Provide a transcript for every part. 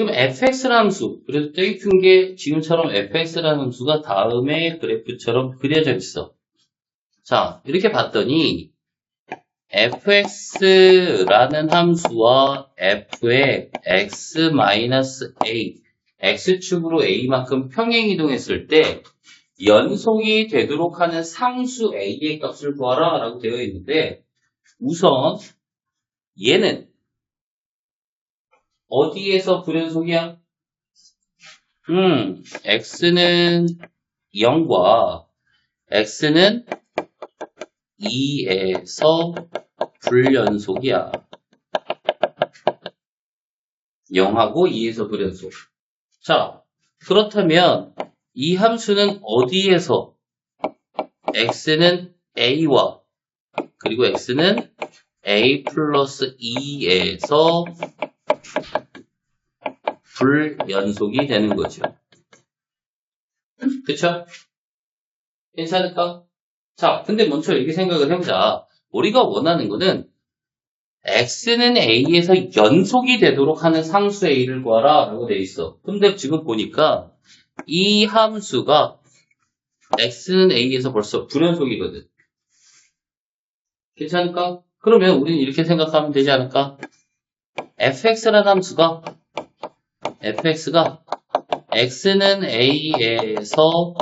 그럼 fx라는 함수, 그래서 되게 큰 게 지금처럼 fx라는 함수가 다음에 그래프처럼 그려져 있어. 자, 이렇게 봤더니 fx라는 함수와 f의 x-a, x축으로 a만큼 평행 이동했을 때 연속이 되도록 하는 상수 a의 값을 구하라 라고 되어 있는데 우선 얘는 어디에서 불연속이야? 음, x는 0과 x는 2에서 불연속이야. 0하고 2에서 불연속. 자, 그렇다면 이 함수는 어디에서 x는 a와 그리고 x는 a 플러스 2에서 불연속이 되는 거죠. 그쵸? 괜찮을까? 자, 근데 먼저 이렇게 생각을 해보자. 우리가 원하는 거는 x는 a에서 연속이 되도록 하는 상수 a를 구하라 라고 돼 있어. 근데 지금 보니까 이 함수가 x는 a에서 벌써 불연속이거든. 괜찮을까? 그러면 우리는 이렇게 생각하면 되지 않을까? fx라는 함수가 fx가 x는 a에서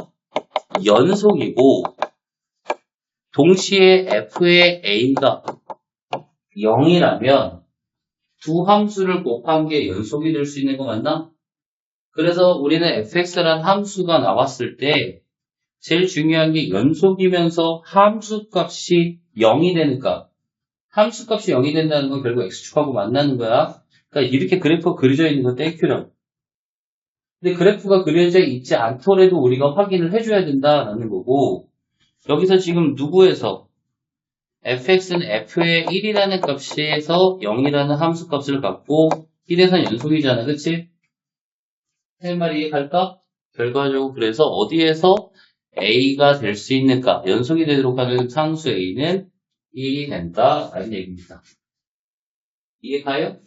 연속이고 동시에 f의 a가 0이라면 두 함수를 곱한 게 연속이 될 수 있는 거 맞나? 그래서 우리는 fx라는 함수가 나왔을 때 제일 중요한 게 연속이면서 함수 값이 0이 되는 값. 함수 값이 0이 된다는 건 결국 x축하고 만나는 거야. 그러니까 이렇게 그래프가 그려져 있는 건 땡큐럼. 근데 그래프가 그려져 있지 않더라도 우리가 확인을 해줘야 된다라는 거고 여기서 지금 누구에서 fx는 f의 1이라는 값에서 0이라는 함수 값을 갖고 1에서 연속이잖아. 그치? 할 말이 이해갈까? 결과적으로 그래서 어디에서 a가 될 수 있는가? 연속이 되도록 하는 상수 a는 1이 된다. 라는 얘기입니다. 이해가요?